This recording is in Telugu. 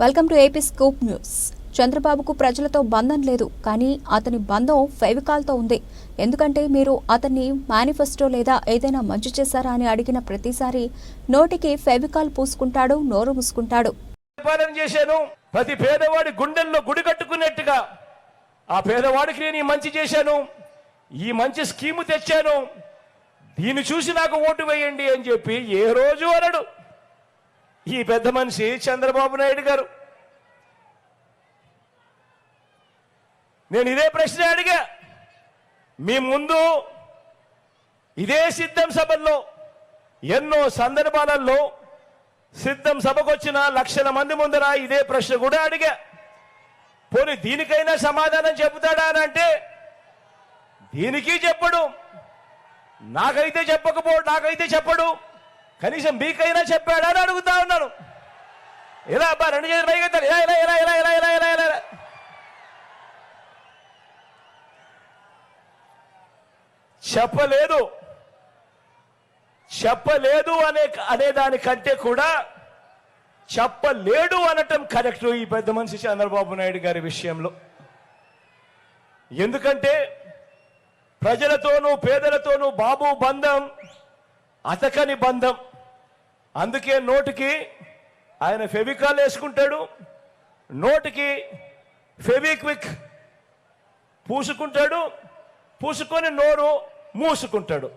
Welcome to AP scoop news. చంద్రబాబుకు ప్రజలతో బంధం లేదు కానీ అతని బంధం ఫెవికాల్తో ఉంది. ఎందుకంటే మీరు అతన్ని మేనిఫెస్టో లేదా ఏదైనా మంచి చేశారా అని అడిగిన ప్రతిసారి నోటికి ఫెవికాల్ పూసుకుంటాడు నోరు మూసుకుంటాడు. పరిపాలన చేశాను. ప్రతి పేదవాడి గుండెల్లో గుడి కట్టుకున్నట్టుగా ఆ పేదవాడికి నేను ఈ మంచి చేశాను. ఈ మంచి స్కీము తెచ్చాను. దీన్ని చూసి నాకు ఓటు వేయండి అని చెప్పి ఏ రోజు అనడు. ఈ పెద్ద మనిషి చంద్రబాబు నాయుడు గారు. నేను ఇదే ప్రశ్న అడిగా. మీ ముందు ఇదే సిద్ధం సభల్లో ఎన్నో సందర్భాలలో సిద్ధం సభకొచ్చిన లక్షల మంది ముందర ఇదే ప్రశ్న కూడా అడిగా. పోనీ దీనికైనా సమాధానం చెబుతాడా అని అంటే దీనికి చెప్పడు. నాకైతే చెప్పకపో నాకైతే చెప్పడు. కనీసం మీకైనా చెప్పాడా అని అడుగుతా ఉన్నాను. ఇలా అబ్బా రెండు చేతులు పైకెత్తాలి ఇలా ఇలా ఇలా ఇలా ఇలా ఇలా ఇలా ఇలా ఇలా. చెప్పలేదు. చెప్పలేదు అనే అనే దానికంటే కూడా చెప్పలేడు అనటం కరెక్ట్ ఈ పెద్ద మనిషి చంద్రబాబు నాయుడు గారి విషయంలో. ఎందుకంటే ప్రజలతోనూ పేదలతోనూ బాబు బంధం అతకని బంధం. అందుకే నోటికి ఆయన ఫెవికాల్ వేసుకుంటాడు నోటికి ఫెవిక్విక్ పూసుకుంటాడు పూసుకొని నోరు మూసుకుంటాడు.